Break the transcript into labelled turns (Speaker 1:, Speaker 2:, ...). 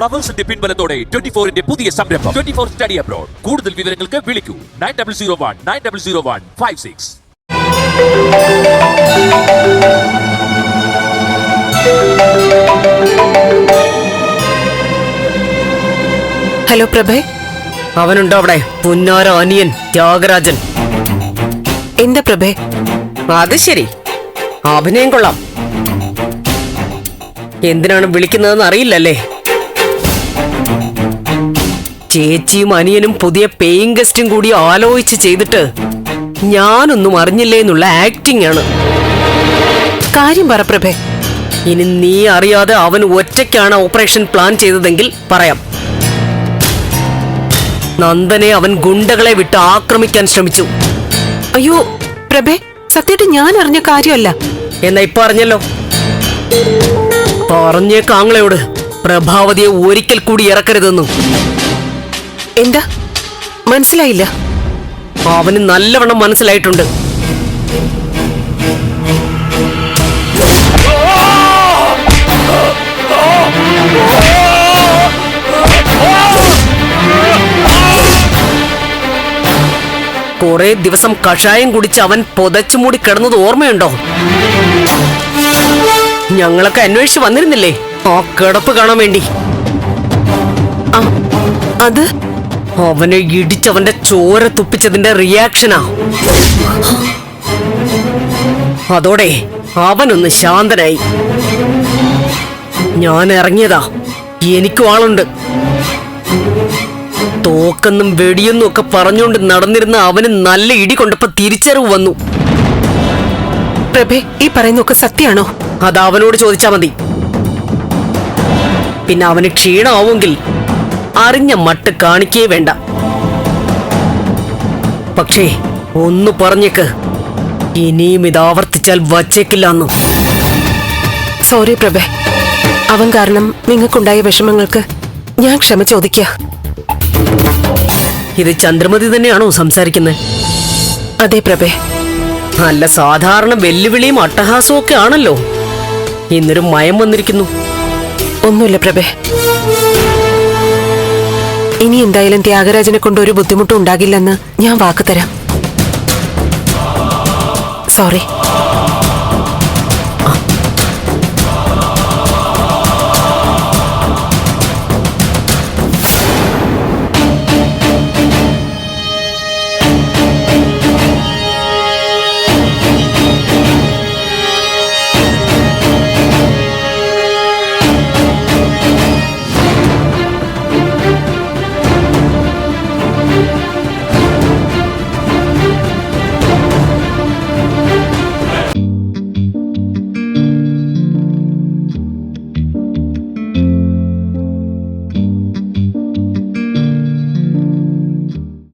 Speaker 1: ഫ്ലവേഴ്സിന്റെ പിൻബലത്തോടെ twenty ഫോറിന്റെ പുതിയ സംരംഭം. ട്വന്റി ഫോർ സ്റ്റഡി അബ്രോഡ് കൂടുതൽ വിവരങ്ങൾക്ക് വിളിക്കൂ. Nine double zero one nine double zero one five six
Speaker 2: hello പ്രഭേ
Speaker 3: അവനുണ്ടോ അവിടെ? പുന്നോര അനിയൻ ത്യാഗരാജൻ.
Speaker 2: എന്താ പ്രഭേ
Speaker 3: അത് ശരി. അഭിനയം കൊള്ളാം. എന്തിനാണ് വിളിക്കുന്നതെന്ന് അറിയില്ലല്ലേ? ചേച്ചിയും അനിയനും പുതിയ പേയിങ് ഗസ്റ്റും കൂടി ആലോചിച്ച് ചെയ്തിട്ട് ഞാനൊന്നും അറിഞ്ഞില്ലേ എന്നുള്ള ആക്ടിംഗ് ആണ്.
Speaker 2: കാര്യം പറ പ്രഭേ.
Speaker 3: ഇനി നീ അറിയാതെ അവൻ ഒറ്റയ്ക്കാണ് ഓപ്പറേഷൻ പ്ലാൻ ചെയ്തതെങ്കിൽ പറയാം. നന്ദനെ അവൻ ഗുണ്ടകളെ വിട്ട് ആക്രമിക്കാൻ ശ്രമിച്ചു.
Speaker 2: അയ്യോ പ്രഭേ സത്യമായിട്ട് ഞാൻ അറിഞ്ഞ കാര്യമല്ല.
Speaker 3: എന്നാ ഇപ്പൊ അറിഞ്ഞല്ലോ. പറഞ്ഞേ കാങ്ങളയോട് പ്രഭാവതിയെ ഒരിക്കൽ കൂടി ഇറക്കരുതെന്നു.
Speaker 2: എന്താ? മനസ്സിലായില്ല.
Speaker 3: അവന് നല്ലവണ്ണം മനസ്സിലായിട്ടുണ്ട്. കുറെ ദിവസം കഷായം കുടിച്ച് അവൻ പുതച്ചുമൂടി കിടന്നത് ഓർമ്മയുണ്ടോ? ഞങ്ങളൊക്കെ അന്വേഷിച്ച് വന്നിരുന്നില്ലേ? ആ കിടപ്പ് കാണാൻ വേണ്ടി.
Speaker 2: അത്?
Speaker 3: അവനെ ഇടിച്ചവന്റെ ചോര തുപ്പിച്ചതിന്റെ റിയാക്ഷനാ അതോടെ അവനൊന്ന് ശാന്തനായി. ഞാൻ ഇറങ്ങിയതാ. എനിക്കും ആളുണ്ട്. തോക്കെന്നും വെടിയെന്നും ഒക്കെ പറഞ്ഞുകൊണ്ട് നടന്നിരുന്ന അവന് നല്ല ഇടി കൊണ്ടപ്പോ തിരിച്ചറിവ് വന്നു.
Speaker 2: പ്രഭേ ഈ പറയുന്നൊക്കെ സത്യാണോ
Speaker 3: അത് അവനോട് ചോദിച്ചാ മതി. പിന്നെ അവന് ക്ഷീണമാവുമെങ്കിൽ അറിഞ്ഞ മട്ട് കാണിക്കേ വേണ്ട. പക്ഷേ ഒന്ന് പറഞ്ഞേക്ക്. ഇനിയും ഇത് ആവർത്തിച്ചാൽ വച്ചേക്കില്ലെന്നു.
Speaker 2: സോറി പ്രഭേ. അവൻ കാരണം നിങ്ങൾക്കുണ്ടായ വിഷമങ്ങൾക്ക് ഞാൻ ക്ഷമ ചോദിക്കുക
Speaker 3: ഇത് ചന്ദ്രമതി തന്നെയാണോ സംസാരിക്കുന്നത്
Speaker 2: അതെ പ്രഭേ.
Speaker 3: നല്ല സാധാരണ വെല്ലുവിളിയും അട്ടഹാസവും ഒക്കെ ആണല്ലോ. ഇന്നൊരു മയം വന്നിരിക്കുന്നു.
Speaker 2: ഒന്നുമില്ല പ്രഭേ. ഇനി എന്തായാലും ത്യാഗരാജനെ കൊണ്ട് ഒരു ബുദ്ധിമുട്ടും ഉണ്ടാകില്ലെന്ന് ഞാൻ വാക്ക് തരാം. സോറി